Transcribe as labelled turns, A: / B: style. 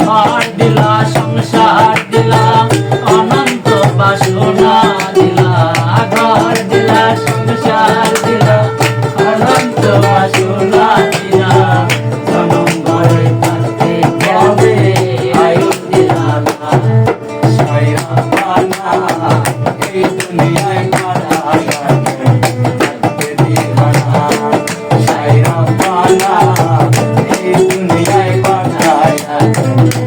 A: ঘর দিলা, সংসার দিলা, অনন্ত বাসনা দিলা, ঘর দিলা, সংসার দিলা, অনন্ত বাসনা দিলা জনম দিলা Thank you.